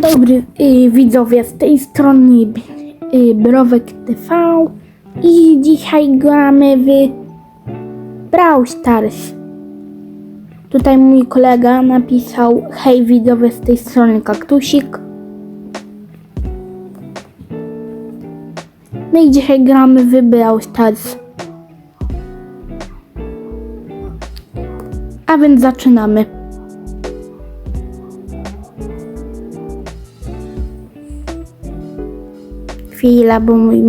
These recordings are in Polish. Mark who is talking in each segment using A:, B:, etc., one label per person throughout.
A: Dobry y, widzowie, z tej strony y, Browek TV i dzisiaj gramy w Brawl Stars. Tutaj mój kolega napisał hej widzowie z tej strony Kaktusik. No i dzisiaj gramy w Brawl Stars. A więc zaczynamy. Chwila, bo mój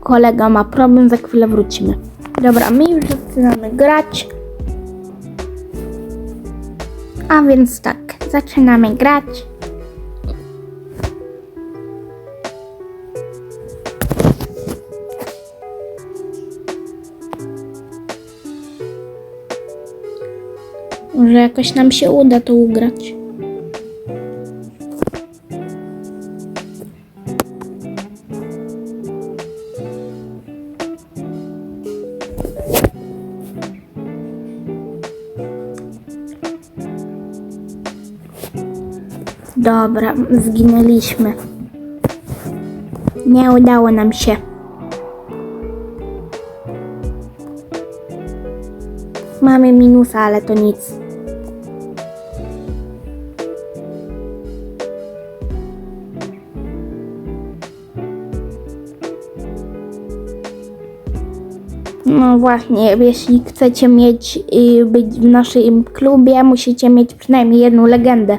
A: kolega ma problem, za chwilę wrócimy. Dobra, my już zaczynamy grać. A więc tak, zaczynamy grać. Może jakoś nam się uda to ugrać. Dobra, zginęliśmy. Nie udało nam się. Mamy minusa, ale to nic. No właśnie, jeśli chcecie mieć być w naszym klubie, musicie mieć przynajmniej jedną legendę.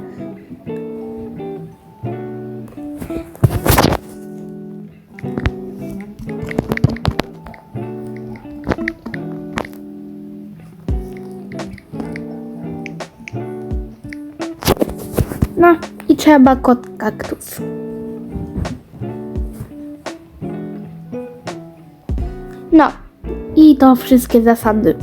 A: Trzeba kot kaktus. No i to wszystkie zasady.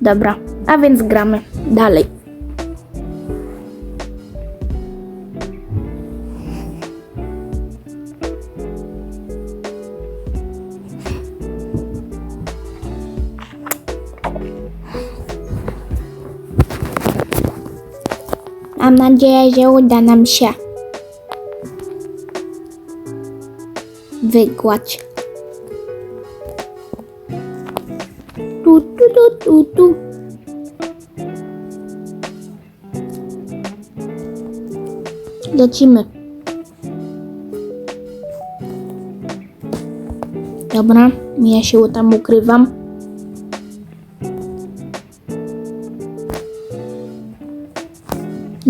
A: Dobra, a więc gramy dalej. Mam nadzieję, że uda nam się wygłać. Tu, tu, tu, tu, tu. Lecimy. Dobra, ja się tam ukrywam.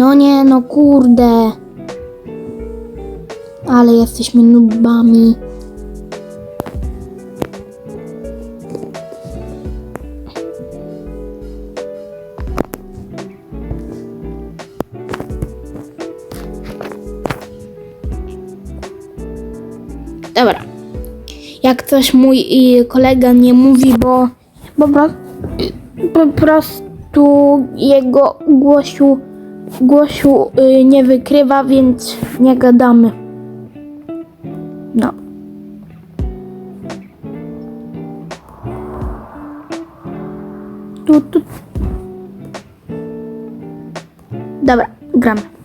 A: No nie, no kurde. Ale jesteśmy nubami. Dobra. Jak coś mój y, kolega nie mówi, bo pro, po prostu jego głosiu, głosiu y, nie wykrywa, więc nie gadamy. No. Tu, tu. Dobra, gramy.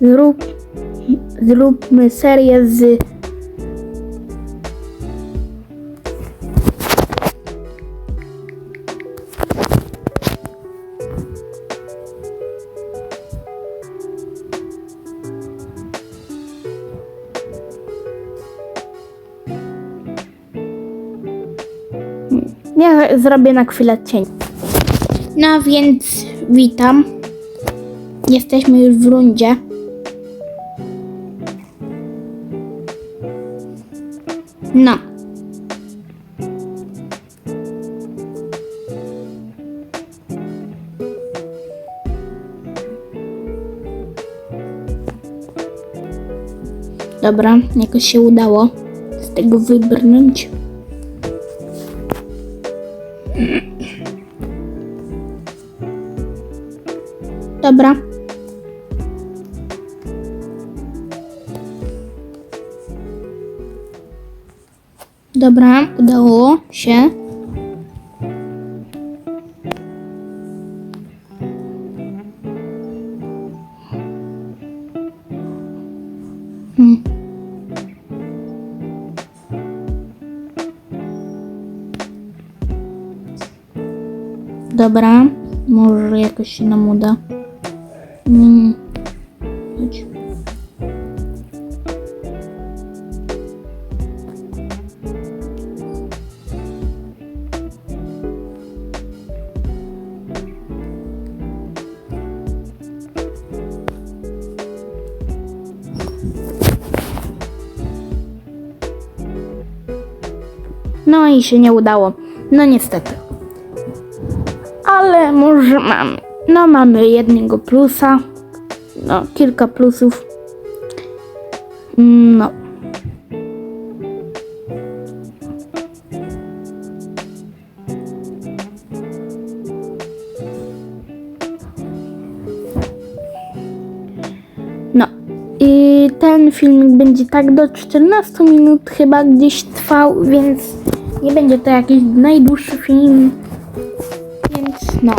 A: Zrób, zróbmy serię z Ja zrobię na chwilę cień. No więc witam. Jesteśmy już w rundzie. No. Dobra, jakoś się udało z tego wybrnąć. Dobra. Dobra, udało się. Hmm. Dobra, może jakoś się nam uda. I się nie udało. No niestety. Ale może mamy. No mamy jednego plusa. No, kilka plusów. No. No. I ten filmik będzie tak do 14 minut chyba gdzieś trwał, więc nie będzie to jakiś najdłuższy film. Więc no.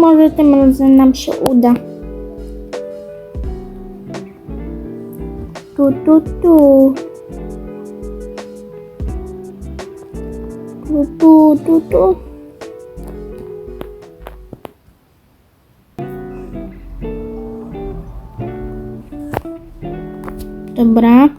A: Może tym razem nam się uda. Tu, tu, tu. Tu, tu, tu, tu. lembrar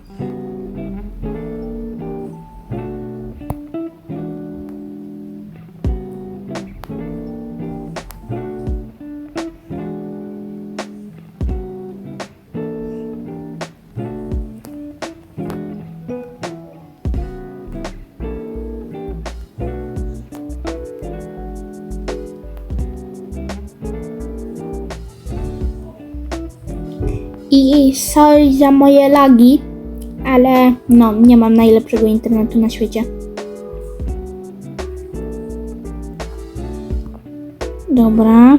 A: I sorry za moje lagi, ale no, nie mam najlepszego internetu na świecie. Dobra.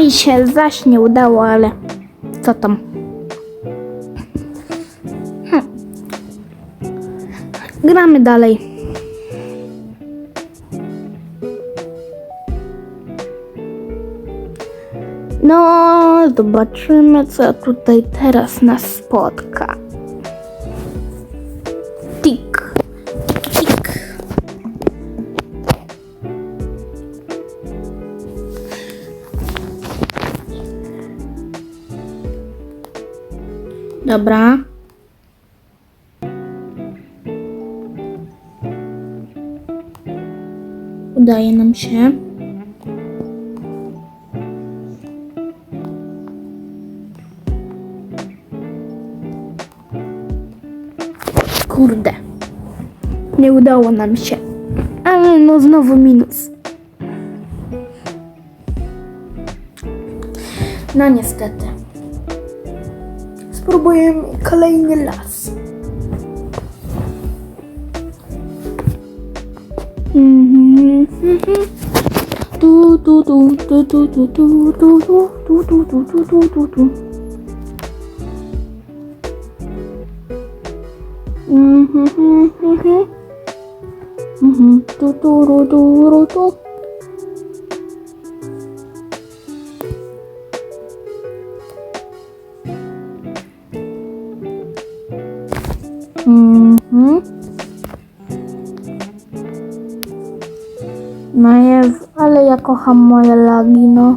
A: I się zaś nie udało, ale co tam? Hm. Gramy dalej. No, zobaczymy, co tutaj teraz nas spotka. Dobra. Udaje nam się. Kurde. Nie udało nam się. Ale no znowu minus. No niestety. Spróbujemy kolejny las. Mhm, mhm. Tu, tu, tu, tu, tu, tu, tu, tu, tu, tu, tu, tu, tu, tu, tu, tu. Mhm, mhm, mhm. Mhm, tu, tu, ru, tu, ru, tu. Ja kocham moje lagi, no.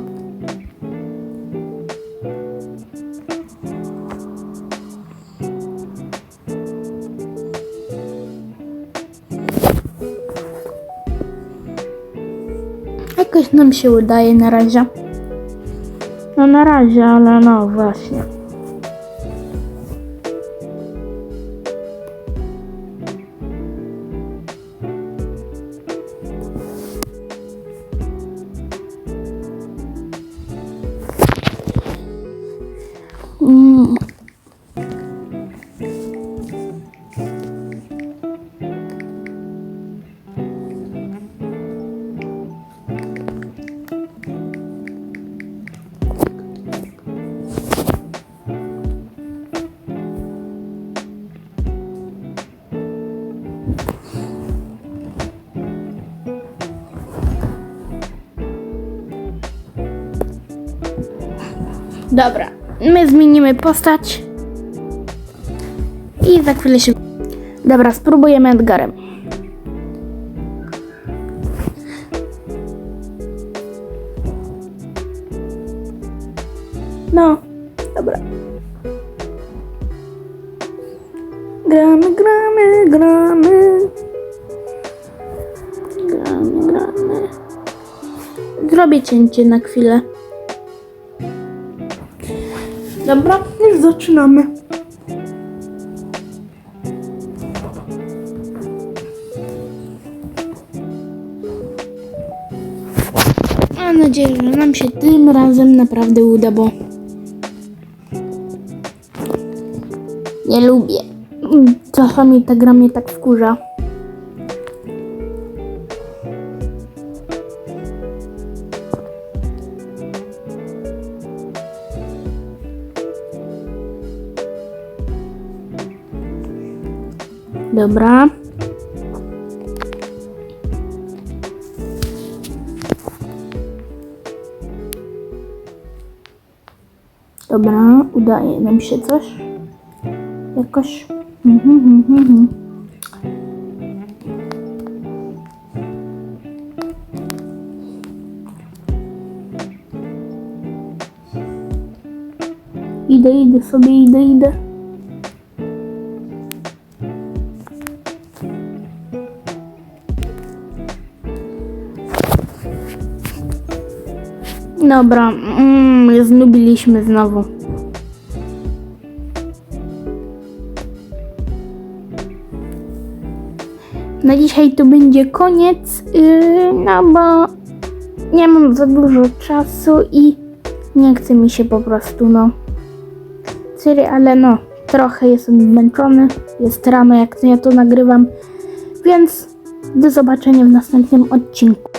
A: Jakoś nam się udaje na razie. No na razie, ale no właśnie. Dobra, my zmienimy postać. I za chwilę się. Dobra, spróbujemy Edgarem. No, dobra. Gramy, gramy, gramy. Gramy, gramy. Zrobię cięcie na chwilę. Dobra, już zaczynamy. Mam nadzieję, że nam się tym razem naprawdę uda, bo nie lubię. Mm, Czasami ta gra mnie tak wkurza. Dobra. Dobra, udaje nam się coś. Jakoś. Mhm, mhm, mhm. Idę, idę sobie, idę, idę. Dobra, mm, znubiliśmy znowu. Na dzisiaj to będzie koniec, yy, no bo nie mam za dużo czasu i nie chce mi się po prostu, no. Sorry, ale no, trochę jestem zmęczony, jest rano jak ja to nagrywam, więc do zobaczenia w następnym odcinku.